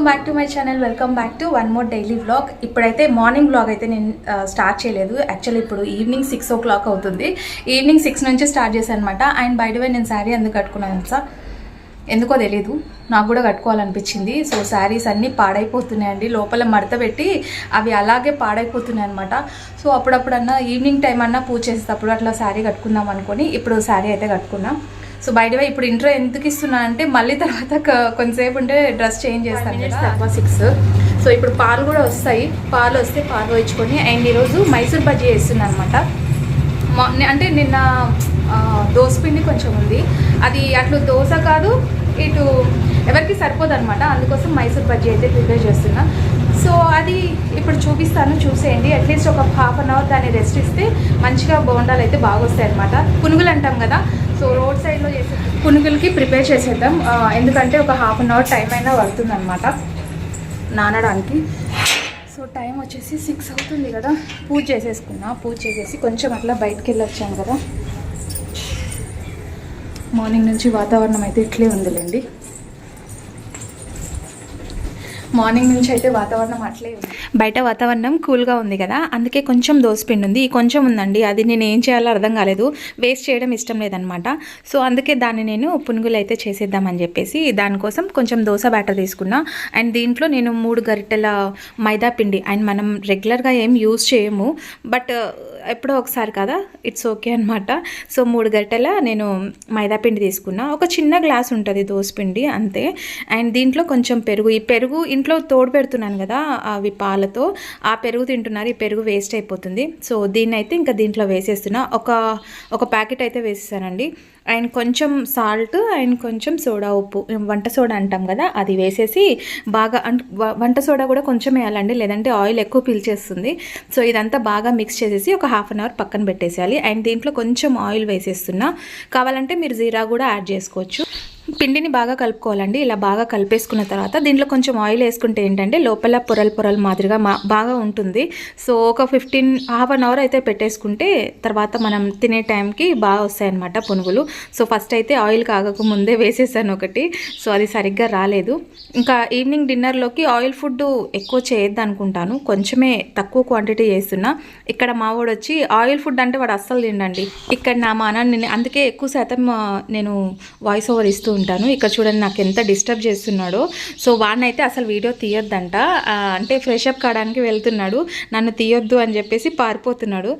Welcome back to my channel welcome back to one more daily vlog ఇప్పుడైతే morning vlog అయితే నేను start చేయలేదు. Actually ఇప్పుడు evening six o'clock అవుతుంది. Evening six నుంచి start చేశాను అనమాట అండ్ బయట పోయి నేను శారీ ఎందుకు కట్టుకున్నాను సార్ ఎందుకో తెలీదు. నాకు కూడా కట్టుకోవాలనిపించింది. సో శారీస్ అన్నీ పాడైపోతున్నాయండి. లోపల మడత పెట్టి అవి అలాగే పాడైపోతున్నాయి అనమాట సో అప్పుడప్పుడన్నా ఈవినింగ్ టైం అన్నా పూజ చేసేటప్పుడు అట్లా శారీ కట్టుకుందాం అనుకొని ఇప్పుడు శారీ అయితే కట్టుకున్నాం. సో బయట ఇప్పుడు ఇంట్రో ఎందుకు ఇస్తున్నా అంటే మళ్ళీ తర్వాత కొంతసేపు ఉంటే డ్రెస్ చేంజ్ చేస్తాను తక్కువ సిక్స్ సో ఇప్పుడు పాలు కూడా వస్తాయి. పాలు వస్తే పాలు వేయించుకొని అండ్ ఈరోజు మైసూర్ బజ్జీ వేస్తున్నాను అనమాట అంటే నిన్న పిండి కొంచెం ఉంది. అది అట్లు దోశ కాదు ఇటు ఎవరికి సరిపోదు అనమాట అందుకోసం మైసూర్ బజ్జీ అయితే ప్రిపేర్ చేస్తున్నా. సో అది ఇప్పుడు చూపిస్తాను చూసేయండి. అట్లీస్ట్ ఒక హాఫ్ అన్ అవర్ దాన్ని రెస్ట్ ఇస్తే మంచిగా బోండాలు అయితే బాగా వస్తాయి అనమాట పునుగులు అంటాం కదా సో రోడ్ సైడ్లో చేసే పునుగులకి ప్రిపేర్ చేసేద్దాం. ఎందుకంటే ఒక హాఫ్ అన్ అవర్ టైం అయినా పడుతుంది అనమాట నానడానికి. సో టైం వచ్చేసి సిక్స్ అవుతుంది కదా. పూజ చేసేసుకున్నా. పూజ చేసేసి కొంచెం అట్లా బయటకు వెళ్ళొచ్చాం కదా. మార్నింగ్ నుంచి వాతావరణం అయితే ఇట్లే ఉందిలేండి. మార్నింగ్ నుంచి అయితే వాతావరణం అట్లే ఉంది. బయట వాతావరణం కూల్గా ఉంది కదా అందుకే కొంచెం దోసపిండి ఉంది. కొంచెం ఉందండి అది నేను ఏం చేయాలో అర్థం కాలేదు. వేస్ట్ చేయడం ఇష్టం లేదనమాట. సో అందుకే దాన్ని నేను పునుగులు అయితే చేసేద్దామని చెప్పేసి దానికోసం కొంచెం దోశ బ్యాటర్ తీసుకున్నా. అండ్ దీంట్లో నేను మూడు గరిటెల మైదా పిండి అండ్ మనం రెగ్యులర్గా ఏం యూజ్ చేయము. బట్ ఎప్పుడో ఒకసారి కదా ఇట్స్ ఓకే అనమాట. సో మూడు గరిటెల నేను మైదా పిండి తీసుకున్నా. ఒక చిన్న గ్లాస్ ఉంటుంది దోసపిండి అంతే. అండ్ దీంట్లో కొంచెం పెరుగు ఈ పెరుగు ఇంట్లో తోడు పెడుతున్నాను కదా అవి పాలతో. ఆ పెరుగు తింటున్నారు ఈ పెరుగు వేస్ట్ అయిపోతుంది. సో దీన్ని అయితే ఇంకా దీంట్లో వేసేస్తున్నా. ఒక ఒక ప్యాకెట్ అయితే వేసేసానండి. అండ్ కొంచెం సాల్ట్ అండ్ కొంచెం సోడా ఉప్పు. వంట సోడా అంటాం కదా అది వేసేసి బాగా వంట సోడా కూడా కొంచెం వేయాలండి. లేదంటే ఆయిల్ ఎక్కువ పీల్చేస్తుంది. సో ఇదంతా బాగా మిక్స్ చేసేసి ఒక హాఫ్ అన్ అవర్ పక్కన పెట్టేసేయాలి. అండ్ దీంట్లో కొంచెం ఆయిల్ వేసేస్తున్నా. కావాలంటే మీరు జీరా కూడా యాడ్ చేసుకోవచ్చు. పిండిని బాగా కలుపుకోవాలండి. ఇలా బాగా కలిపేసుకున్న తర్వాత దీంట్లో కొంచెం ఆయిల్ వేసుకుంటే ఏంటంటే లోపల పొరలు పొరలు మాదిరిగా మా బాగా ఉంటుంది. సో ఒక ఫిఫ్టీన్ హాఫ్ అన్ అవర్ అయితే పెట్టేసుకుంటే తర్వాత మనం తినే టైంకి బాగా వస్తాయన్నమాట పునుగులు. సో ఫస్ట్ అయితే ఆయిల్ కాగక ముందే వేసేసాను ఒకటి. సో అది సరిగ్గా రాలేదు. ఇంకా ఈవినింగ్ డిన్నర్లోకి ఆయిల్ ఫుడ్ ఎక్కువ చేయొద్దు అనుకుంటాను కొంచెమే తక్కువ క్వాంటిటీ చేస్తున్నా. ఇక్కడ మా వాడు వచ్చి ఆయిల్ ఫుడ్ అంటే వాడు అస్సలు తిండండి ఇక్కడ నా మానాన్ని అందుకే ఎక్కువ శాతం నేను వాయిస్ ఓవర్ ఇస్తూ ఉంటాను. ఇక్కడ చూడండి నాకు ఎంత డిస్టర్బ్ చేస్తున్నాడో. సో వాడినైతే అసలు వీడియో తీయొద్దంట. అంటే ఫ్రెష్ అప్ కావడానికి వెళ్తున్నాడు. నన్ను తీయొద్దు అని చెప్పేసి పారిపోతున్నాడు.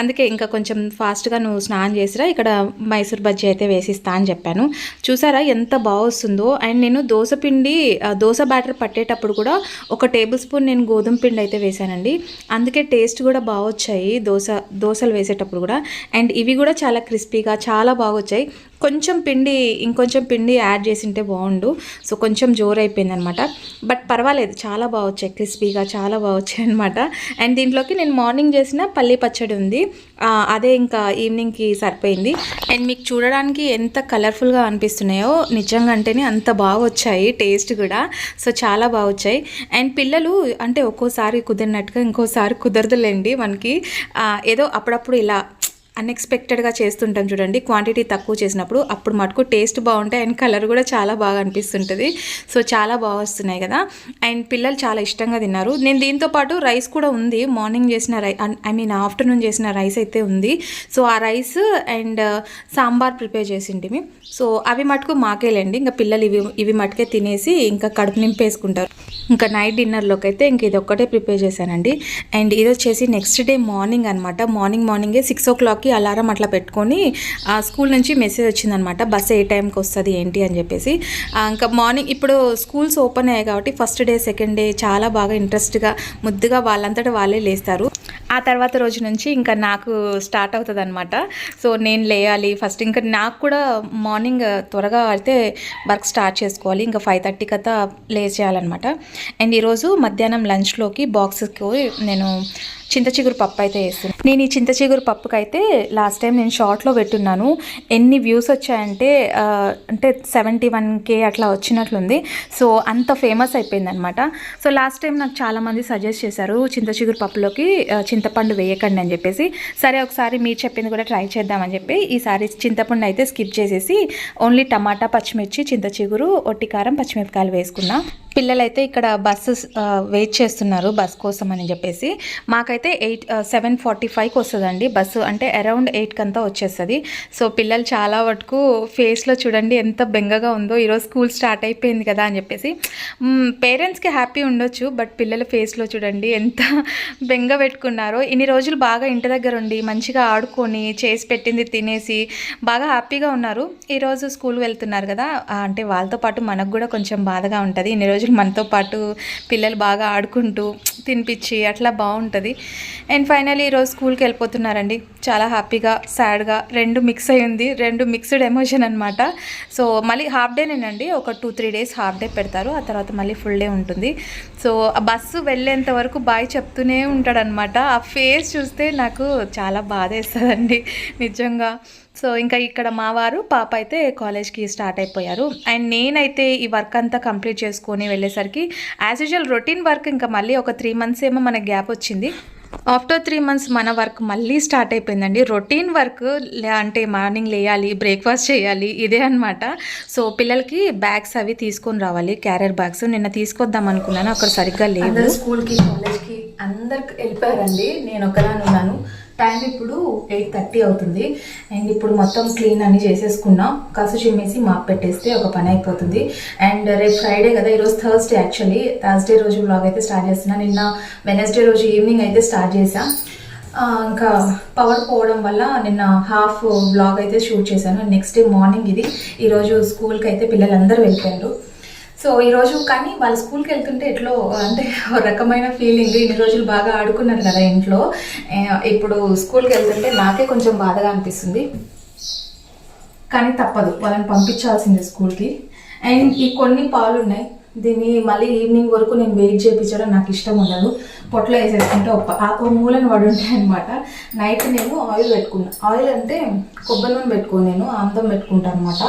అందుకే ఇంకా కొంచెం ఫాస్ట్గా నువ్వు స్నానం చేసిరా. ఇక్కడ మైసూర్ బజ్జీ అయితే వేసిస్తా అని చెప్పాను. చూసారా ఎంత బాగా వస్తుందో. అండ్ నేను దోశ పిండి దోశ బ్యాటర్ పట్టేటప్పుడు కూడా ఒక టేబుల్ స్పూన్ నేను గోధుమ పిండి అయితే వేసానండి. అందుకే టేస్ట్ కూడా బాగా వచ్చాయి దోశ దోశలు వేసేటప్పుడు కూడా. అండ్ ఇవి కూడా చాలా క్రిస్పీగా చాలా బాగా వచ్చాయి. కొంచెం పిండి ఇంకొంచెం పిండి యాడ్ చేసింటే బాగుండు. సో కొంచెం జోరు అయిపోయింది అనమాట బట్ పర్వాలేదు చాలా బాగా వచ్చాయి. క్రిస్పీగా చాలా బాగా వచ్చాయి అనమాట అండ్ దీంట్లోకి నేను మార్నింగ్ చేసిన పల్లీ పచ్చడి ఉంది. అదే ఇంకా ఈవినింగ్కి సరిపోయింది. అండ్ మీకు చూడడానికి ఎంత కలర్ఫుల్గా అనిపిస్తున్నాయో నిజంగా అంటేనే అంత బాగా వచ్చాయి టేస్ట్ కూడా. సో చాలా బాగా వచ్చాయి. అండ్ పిల్లలు అంటే ఒక్కోసారి కుదిరినట్టుగా ఇంకోసారి కుదరదులేండి మనకి. ఏదో అప్పుడప్పుడు ఇలా అన్ఎక్స్పెక్టెడ్గా చేస్తుంటాం చూడండి. క్వాంటిటీ తక్కువ చేసినప్పుడు అప్పుడు మటుకు టేస్ట్ బాగుంటాయి అండ్ కలర్ కూడా చాలా బాగా అనిపిస్తుంటుంది. సో చాలా బాగా వస్తున్నాయి కదా. అండ్ పిల్లలు చాలా ఇష్టంగా తిన్నారు. నేను దీంతో పాటు రైస్ కూడా ఉంది. మార్నింగ్ చేసిన రై ఐ మీన్ ఆఫ్టర్నూన్ చేసిన రైస్ అయితే ఉంది. సో ఆ rice and uh, sambar prepare చేసింటిమి. సో అవి మటుకు మాకేలేండి ఇంకా పిల్లలు ఇవి ఇవి మటుకే తినేసి ఇంకా కడుపు నింపేసుకుంటారు. ఇంకా నైట్ డిన్నర్లోకి అయితే ఇంక ఇది ఒక్కటే ప్రిపేర్ చేశానండి. అండ్ ఇది వచ్చేసి నెక్స్ట్ డే మార్నింగ్ అనమాట మార్నింగ్ మార్నింగే సిక్స్ ఓ క్లాక్ క్లాక్కి అలారం అట్లా పెట్టుకొని ఆ, స్కూల్ నుంచి మెసేజ్ వచ్చిందనమాట బస్ ఏ టైంకి వస్తుంది ఏంటి? అని చెప్పేసి. ఇంకా మార్నింగ్ ఇప్పుడు స్కూల్స్ ఓపెన్ అయ్యాయి కాబట్టి ఫస్ట్ డే సెకండ్ డే చాలా బాగా ఇంట్రెస్ట్గా ముద్దుగా వాళ్ళంతటా వాళ్ళే లేస్తారు. ఆ తర్వాత రోజు నుంచి ఇంకా నాకు స్టార్ట్ అవుతుంది అనమాట సో నేను లేయాలి. ఫస్ట్ ఇంకా నాకు కూడా మార్నింగ్ త్వరగా అయితే వర్క్ స్టార్ట్ చేసుకోవాలి. ఇంకా ఫైవ్ థర్టీ కథ లేచేయాలన్నమాట అండ్ ఈరోజు మధ్యాహ్నం లంచ్లోకి బాక్స్కి నేను చింత చిగురు పప్పు అయితే వేస్తున్నాను నేను ఈ చింత చిగురు పప్పుకైతే లాస్ట్ టైం నేను షార్ట్లో పెట్టున్నాను. ఎన్ని వ్యూస్ వచ్చాయంటే అంటే సెవెంటీ వన్ కే అట్లా వచ్చినట్లుంది. సో అంత ఫేమస్ అయిపోయింది అనమాట సో లాస్ట్ టైం నాకు చాలామంది సజెస్ట్ చేశారు చింత చిగురు పప్పులోకి చింతపండు వేయకండి అని చెప్పేసి. సరే ఒకసారి మీరు చెప్పింది కూడా ట్రై చేద్దామని చెప్పి ఈసారి చింతపండు అయితే స్కిప్ చేసేసి ఓన్లీ టమాటా పచ్చిమిర్చి చింత చిగురు కారం పచ్చిమిరపకాయలు వేసుకున్నా. పిల్లలైతే ఇక్కడ బస్సు వెయిట్ చేస్తున్నారు బస్ కోసం అని చెప్పేసి. మాకైతే ఎయిట్ సెవెన్ ఫార్టీ ఫైవ్కి వస్తుందండి. బస్సు అంటే అరౌండ్ ఎయిట్కి అంతా వచ్చేస్తుంది. సో పిల్లలు చాలా వరకు ఫేస్లో చూడండి ఎంత బెంగగా ఉందో. ఈరోజు స్కూల్ స్టార్ట్ అయిపోయింది కదా అని చెప్పేసి. పేరెంట్స్కి హ్యాపీ ఉండొచ్చు బట్ పిల్లల ఫేస్లో చూడండి ఎంత బెంగ పెట్టుకున్నారో. ఇన్ని రోజులు బాగా ఇంటి దగ్గర ఉండి మంచిగా ఆడుకొని చేసి పెట్టింది తినేసి బాగా హ్యాపీగా ఉన్నారు. ఈరోజు స్కూల్ వెళ్తున్నారు కదా. అంటే వాళ్ళతో పాటు మనకు కూడా కొంచెం బాధగా ఉంటుంది. ఇన్ని రోజులు మనతో పాటు పిల్లలు బాగా ఆడుకుంటూ తినిపించి అట్లా బాగుంటుంది. అండ్ ఫైనల్లీ ఈరోజు స్కూల్కి వెళ్ళిపోతున్నారండి. చాలా హ్యాపీగా సాడ్గా రెండు మిక్స్ అయ్యింది. రెండు మిక్స్డ్ ఎమోషన్ అనమాట సో మళ్ళీ హాఫ్ డేనేనండి ఒక two three days half day పెడతారు. ఆ తర్వాత మళ్ళీ ఫుల్ డే ఉంటుంది. సో ఆ బస్సు వెళ్ళేంత వరకు బాయ్ చెప్తూనే ఉంటాడనమాట ఆ ఫేస్ చూస్తే నాకు చాలా బాధ వేస్తుందండి నిజంగా. సో ఇంకా ఇక్కడ మా వారు పాప అయితే కాలేజ్కి స్టార్ట్ అయిపోయారు. అండ్ నేనైతే ఈ వర్క్ అంతా కంప్లీట్ చేసుకొని వెళ్ళేసరికి యాజ్ యూజువల్ రొటీన్ వర్క్ ఇంకా మళ్ళీ ఒక త్రీ మంత్స్ ఏమో మనకి గ్యాప్ వచ్చింది. ఆఫ్టర్ త్రీ మంత్స్ మన వర్క్ మళ్ళీ స్టార్ట్ అయిపోయిందండి. రొటీన్ వర్క్ అంటే మార్నింగ్ లేయాలి బ్రేక్ఫాస్ట్ చేయాలి ఇదే అనమాట సో పిల్లలకి బ్యాగ్స్ అవి తీసుకొని రావాలి క్యారియర్ బ్యాగ్స్. నిన్న తీసుకొద్దాం అనుకున్నాను అక్కడ సరిగ్గా లేదు స్కూల్కి కాలేజ్కి అందరికి వెళ్ళిపోయారండి. నేను ఒకదాని ఉన్నాను. టైం ఇప్పుడు ఎయిట్ థర్టీ అవుతుంది. అండ్ ఇప్పుడు మొత్తం క్లీన్ అన్ని చేసేసుకున్నాం. కాసు చిమ్మేసి మాప్ పెట్టేస్తే ఒక పని అయిపోతుంది. అండ్ రేపు ఫ్రైడే కదా ఈరోజు థర్స్డే యాక్చువల్లీ థర్స్డే రోజు బ్లాగ్ అయితే స్టార్ట్ చేస్తున్నా. నిన్న వెనస్డే రోజు ఈవినింగ్ అయితే స్టార్ట్ చేసా ఇంకా పవర్ పోవడం వల్ల నిన్న హాఫ్ బ్లాగ్ అయితే షూట్ చేశాను. నెక్స్ట్ డే మార్నింగ్ ఇది. ఈరోజు స్కూల్కి అయితే పిల్లలందరూ వెళ్ళిపోయారు. సో ఈరోజు కానీ వాళ్ళ స్కూల్కి వెళ్తుంటే ఎట్లో అంటే ఒక రకమైన ఫీలింగ్ ఇన్ని రోజులు బాగా ఆడుకున్నారు కదా ఇంట్లో. ఇప్పుడు స్కూల్కి వెళ్తుంటే నాకే కొంచెం బాధగా అనిపిస్తుంది. కానీ తప్పదు వాళ్ళని పంపించాల్సిందే స్కూల్కి. అండ్ ఈ కొన్ని పాలు ఉన్నాయి దీన్ని మళ్ళీ ఈవినింగ్ వరకు నేను వెయిట్ చేయించడం నాకు ఇష్టం ఉండదు. పొట్లో వేసేసుకుంటే ఒక ఆ ఓ మూలను పడి ఉంటాయి అనమాట నైట్ నేను ఆయిల్ పెట్టుకున్నాను ఆయిల్ అంటే కొబ్బరి నూనె పెట్టుకోను నేను ఆముదం పెట్టుకుంటాను అనమాట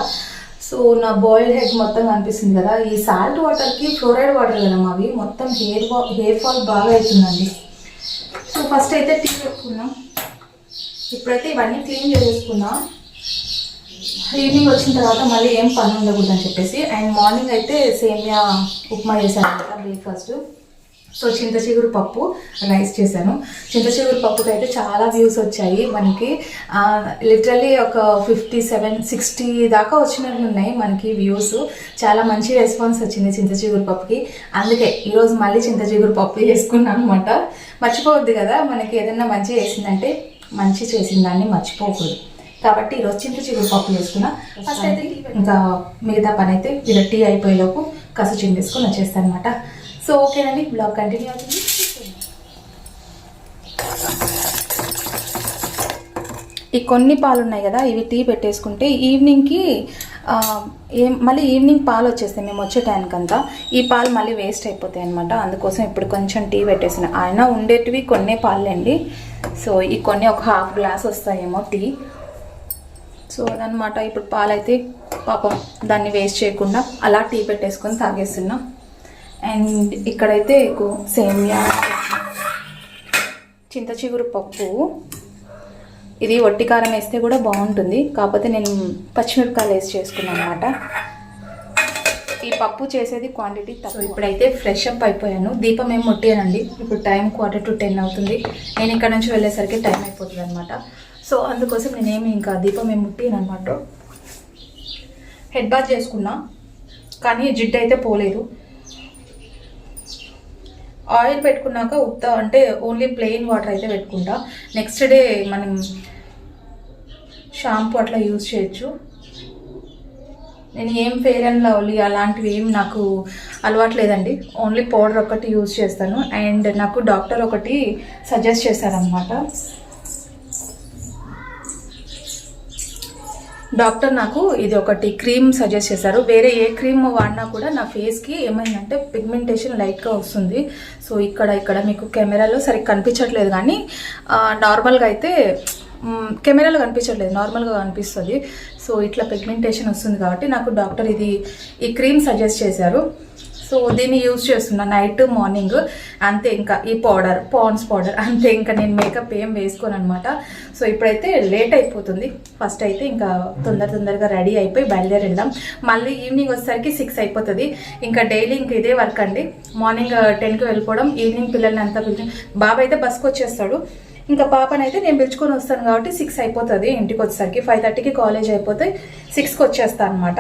సో నా బాయిల్డ్ హెడ్ మొత్తం కనిపిస్తుంది కదా. ఈ సాల్ట్ వాటర్కి ఫ్లోరైడ్ వాటర్ కదా మావి. మొత్తం హెయిర్ హెయిర్ ఫాల్ బాగా అవుతుందండి. సో ఫస్ట్ అయితే టీ పెట్టుకున్నాం ఇప్పుడైతే ఇవన్నీ క్లీన్ చేసేసుకున్నాం ఈవినింగ్ వచ్చిన తర్వాత మళ్ళీ ఏం పని ఉండకూడదు అని చెప్పేసి. అండ్ మార్నింగ్ అయితే సేమియా ఉప్మా చేశాను కదా బ్రేక్ఫాస్ట్ సో చింతచిగురు పప్పు రైస్ చేశాను. చింతచిగురు పప్పుకి అయితే చాలా వ్యూస్ వచ్చాయి. మనకి లిటరలీ ఒక ఫిఫ్టీ సెవెన్ సిక్స్టీ దాకా వచ్చినట్లు ఉన్నాయి మనకి వ్యూస్. చాలా మంచి రెస్పాన్స్ వచ్చింది చింతచిగురు పప్పుకి. అందుకే ఈరోజు మళ్ళీ చింతచిగురు పప్పు చేసుకున్నాను అనమాట మర్చిపోవద్దు కదా మనకి ఏదైనా మంచి చేసిందంటే మంచి చేసిన దాన్ని మర్చిపోకూడదు. కాబట్టి ఈరోజు చింత చిగురు పప్పు చేసుకున్నా. ఫస్ట్ అయితే ఇంకా మిగతా పని అయితే ఇలా టీ అయిపోయేలోపు కసు చిండేసుకొని వచ్చేస్తాను అనమాట సో ఓకేనండి బ్లాగ్ కంటిన్యూ అవుతుంది. ఈ కొన్ని పాలు ఉన్నాయి కదా ఇవి టీ పెట్టేసుకుంటే ఈవినింగ్కి ఏం మళ్ళీ ఈవినింగ్ పాలు వచ్చేస్తాయి మేము వచ్చే టైంకంతా. అంతా ఈ పాలు మళ్ళీ వేస్ట్ అయిపోతాయి అనమాట అందుకోసం ఇప్పుడు కొంచెం టీ పెట్టేసిన. ఆయన ఉండేటివి కొన్నే పాలండి సో ఈ కొన్ని ఒక హాఫ్ గ్లాస్ వస్తాయేమో టీ. సో అదనమాట ఇప్పుడు పాలైతే పాపం దాన్ని వేస్ట్ చేయకుండా అలా టీ పెట్టేసుకొని తాగేస్తున్నాం. అండ్ ఇక్కడైతే ఎక్కువ సేమియా. చింత చిగురు పప్పు. ఇది వట్టి కారం వేస్తే కూడా బాగుంటుంది. కాకపోతే నేను పచ్చిమిరపకాయలు వేసి చేసుకున్నాను అనమాట ఈ పప్పు చేసేది క్వాంటిటీ తక్కువ. ఇప్పుడైతే ఫ్రెష్ అప్ అయిపోయాను. దీపం ఏం ముట్టానండి ఇప్పుడు టైం క్వార్టర్ టు టెన్ అవుతుంది. నేను ఇక్కడ నుంచి వెళ్ళేసరికి టైం అయిపోతుంది అనమాట సో అందుకోసం నేనేమి ఇంకా దీపం ఏం ముట్టాను అనమాట హెడ్ బాత్ చేసుకున్నా. కానీ జిడ్డు అయితే పోలేదు. ఆయిల్ పెట్టుకున్నాక ఉత్త అంటే ఓన్లీ ప్లెయిన్ వాటర్ అయితే పెట్టుకుంటా. నెక్స్ట్ డే మనం షాంపూ అట్లా యూజ్ చేయొచ్చు. నేను ఏం ఫెయిర్ అండ్ లవ్లీ అలాంటివి ఏం నాకు అలవాటు లేదండి. ఓన్లీ పౌడర్ ఒకటి యూజ్ చేస్తాను. అండ్ నాకు డాక్టర్ ఒకటి సజెస్ట్ చేశారనమాట డాక్టర్ నాకు ఇది ఒకటి క్రీమ్ సజెస్ట్ చేశారు. వేరే ఏ క్రీమ్ వాడినా కూడా నా ఫేస్కి ఏమైందంటే పిగ్మెంటేషన్ లైట్గా వస్తుంది. సో ఇక్కడ ఇక్కడ మీకు కెమెరాలో సరిగ్గా కనిపించట్లేదు కానీ నార్మల్గా అయితే కెమెరాలో కనిపించట్లేదు. నార్మల్గా కనిపిస్తుంది. సో ఇట్లా పిగ్మెంటేషన్ వస్తుంది కాబట్టి నాకు డాక్టర్ ఇది ఈ క్రీమ్ సజెస్ట్ చేశారు. సో దీన్ని యూజ్ చేస్తున్నా నైట్ మార్నింగ్ అంతే ఇంకా ఈ పౌడర్ పాండ్స్ పౌడర్ అంతే ఇంకా నేను మేకప్ ఏం వేసుకోను అనమాట సో ఇప్పుడైతే లేట్ అయిపోతుంది. ఫస్ట్ అయితే ఇంకా తొందర తొందరగా రెడీ అయిపోయి బయలుదేరి వెళ్దాం మళ్ళీ ఈవినింగ్ వచ్చేసరికి సిక్స్ అయిపోతుంది. ఇంకా డైలీ ఇంకా ఇదే వర్క్ అండి. మార్నింగ్ టెన్కి uh, వెళ్ళిపోవడం ఈవినింగ్ పిల్లల్ని అంతా పిలిచి బాబు అయితే బస్కి వచ్చేస్తాడు. ఇంకా పాపనైతే నేను పిలుచుకొని వస్తాను కాబట్టి సిక్స్ అయిపోతుంది. ఇంటికి వచ్చేసరికి ఫైవ్ థర్టీకి కాలేజ్ అయిపోతే సిక్స్కి వచ్చేస్తాను అనమాట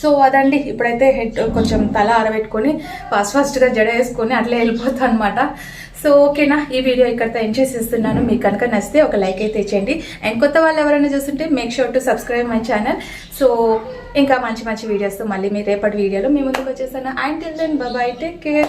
సో అదండి ఇప్పుడైతే హెడ్ కొంచెం తల ఆరబెట్టుకొని ఫాస్ట్ ఫాస్ట్గా జడ వేసుకొని అట్లే వెళ్ళిపోతాను అనమాట సో ఓకేనా ఈ వీడియో ఇక్కడితో ఎండ్ చేసేస్తున్నాను. మీకు కనుక నచ్చితే ఒక లైక్ అయితే ఇచ్చేయండి. అండ్ కొత్త వాళ్ళు ఎవరైనా చూస్తుంటే make sure to subscribe my channel so ఇంకా మంచి మంచి వీడియోస్తో మళ్ళీ మీ రేపటి వీడియోలో మీ ముందుకు వచ్చేసాను and till then bye bye take care